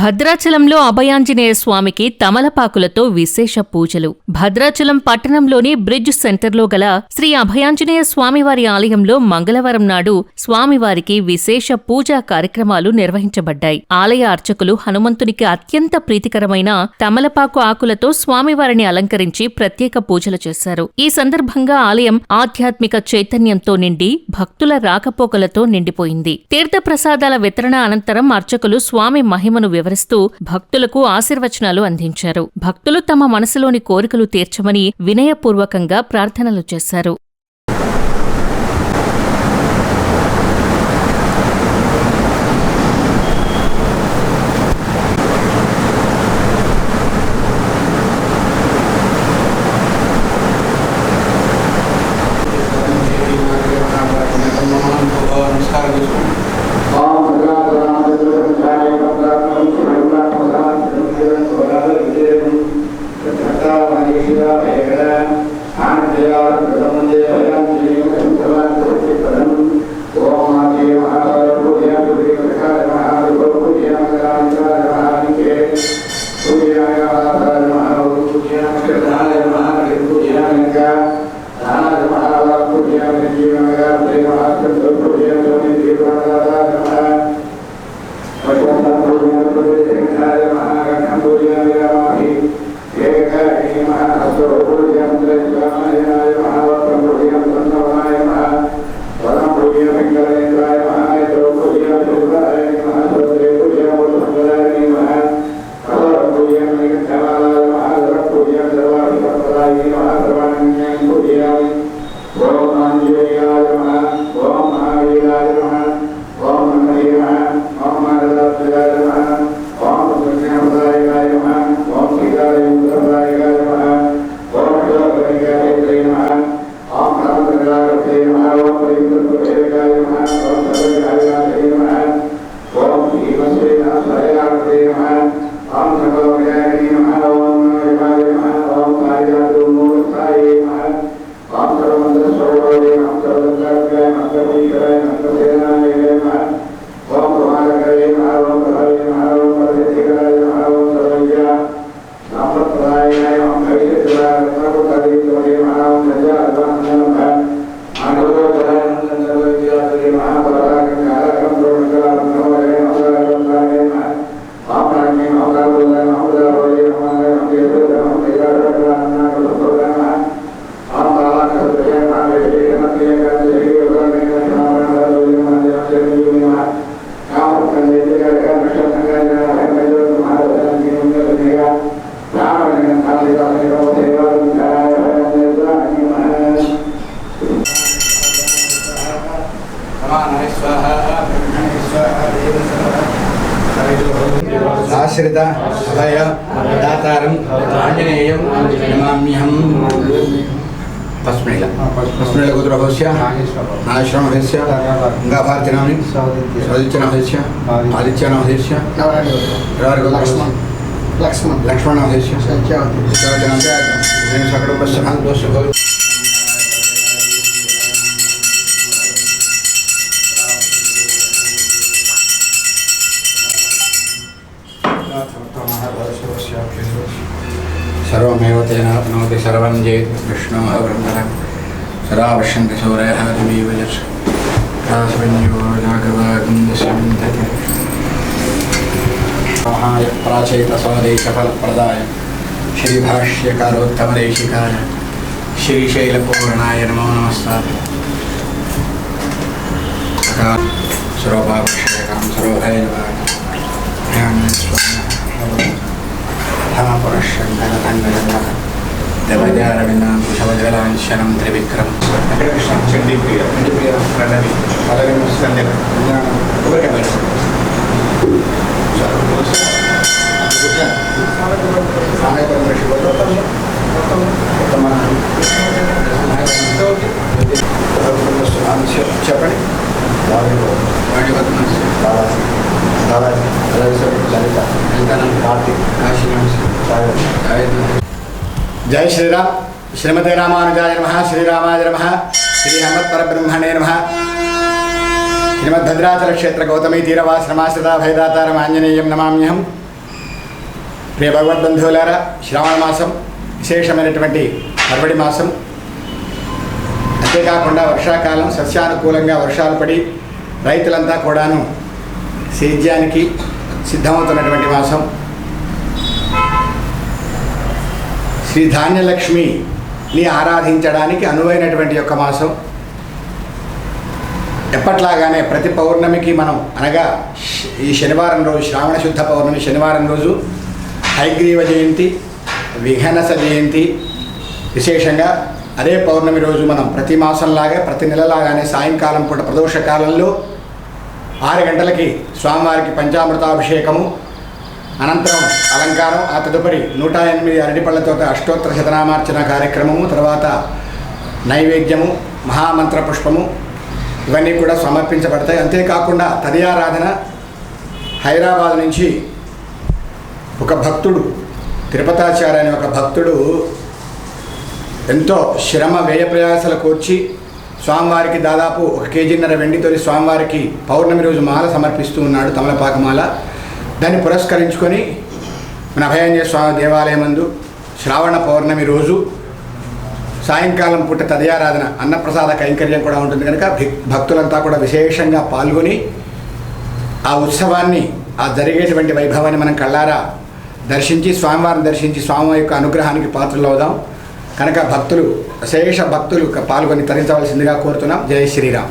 భద్రాచలంలో అభయాంజనేయ స్వామికి తమలపాకులతో విశేష పూజలు. భద్రాచలం పట్టణంలోని బ్రిడ్జ్ సెంటర్లో గల శ్రీ అభయాంజనేయ స్వామివారి ఆలయంలో మంగళవారం నాడు స్వామివారికి విశేష పూజా కార్యక్రమాలు నిర్వహించబడ్డాయి. ఆలయ అర్చకులు హనుమంతునికి అత్యంత ప్రీతికరమైన తమలపాకు ఆకులతో స్వామివారిని అలంకరించి ప్రత్యేక పూజలు చేశారు. ఈ సందర్భంగా ఆలయం ఆధ్యాత్మిక చైతన్యంతో నిండి భక్తుల రాకపోకలతో నిండిపోయింది. తీర్థప్రసాదాల వితరణ అనంతరం అర్చకులు స్వామి మహిమను వివరిస్తూ భక్తులకు ఆశీర్వచనాలు అందించారు. భక్తులు తమ మనసులోని కోరికలు తీర్చమని వినయపూర్వకంగా ప్రార్థనలు చేశారు. ஏகாயமான ఆశ్రిత అభయ దాతారం ఆంజనేయం నమామ్యహం తస్మైల తస్మైల గోత్రభవస్య నాశ్రమభస్య గంగాభారతినామి సదిత్యనామధస్య ఆదిత్యనామధస్య లక్ష్మణ్ లక్ష్మణ్ లక్ష్మణనామధస్య సత్యావతి నేను సకటోపస్య భాగదోష భవ सर्वमेव तेन प्रणोति सर्वं जयति विष्णुः ब्रह्मणः सदा पश्यन्ति सूरयः तमेव यस्मिन्योगागवागुन्दस्यन्दते महाय श्रीभाष्यकारोत्तमदेशिकाय श्रीशैलपूर्णाय नमो नमस्कार सर्वपापक्षयकां सर्वभयवाय स्वामः దేవజారవిందం కుశవజలాంశనం త్రివిక్రమ వెంకటకృష్ణ చండీ ప్రియ చండీ ప్రియ ప్రణవి పదవి సంధ్య కొబ్బరికాయ చెప్పండి జై శ్రీరామ్. శ్రీమతి రామానుజాయ నమ శ్రీరామాయ నమ శ్రీ హనుమత్పరబ్రహ్మణే నమ. శ్రీమద్భద్రాచల క్షేత్ర గౌతమీ తీరవాశ్రమాశ్రిత భయదాతారం ఆంజనేయం నమామ్యహం. ప్రియ భగవద్బంధువులారా శ్రావణ మాసం విశేషమైనటువంటి మరవడి మాసం. అంతేకాకుండా వర్షాకాలం సస్యానుకూలంగా వర్షాలు పడి రైతులంతా కూడాను సేద్యానికి సిద్ధమవుతున్నటువంటి మాసం. శ్రీ ధాన్యలక్ష్మిని ఆరాధించడానికి అనువైనటువంటి యొక్క మాసం. ఎప్పట్లాగానే ప్రతి పౌర్ణమికి మనం అనగా ఈ శనివారం రోజు శ్రావణ శుద్ధ పౌర్ణమి శనివారం రోజు హైగ్రీవ జయంతి విఘనస జయంతి. విశేషంగా అదే పౌర్ణమి రోజు మనం ప్రతి మాసంలాగా ప్రతి నెలలాగానే సాయంకాలం పూట ప్రదోష కాలంలో ఆరు గంటలకి స్వామివారికి పంచామృతాభిషేకము అనంతరం అలంకారం ఆ తదుపరి నూట ఎనిమిది అరటిపళ్ళతో అష్టోత్తర శతనామార్చన కార్యక్రమము తర్వాత నైవేద్యము మహామంత్ర పుష్పము ఇవన్నీ కూడా సమర్పించబడతాయి. అంతేకాకుండా తదియారాధన హైదరాబాద్ నుంచి ఒక భక్తుడు తిరుపతాచార్య అనే ఒక భక్తుడు ఎంతో శ్రమ వ్యయ ప్రయాసాలు కూర్చి స్వామివారికి దాదాపు ఒక కేజీన్నర వెండితోని స్వామివారికి పౌర్ణమి రోజు మాల సమర్పిస్తూ ఉన్నాడు తమలపాక మాల దాన్ని పురస్కరించుకొని మన అభయాంజయ స్వామి దేవాలయం నందు శ్రావణ పౌర్ణమి రోజు సాయంకాలం పూట తదయారాధన అన్నప్రసాద కైంకర్యం కూడా ఉంటుంది కనుక భక్తులంతా కూడా విశేషంగా పాల్గొని ఆ ఉత్సవాన్ని ఆ జరిగేటువంటి వైభవాన్ని మనం కళ్ళారా దర్శించి స్వామివారిని దర్శించి స్వామి యొక్క అనుగ్రహానికి పాత్రలు అవుదాం. కనుక భక్తులు విశేష భక్తులు పాల్గొని తరించవలసిందిగా కోరుతున్నాం. జయ శ్రీరామ్.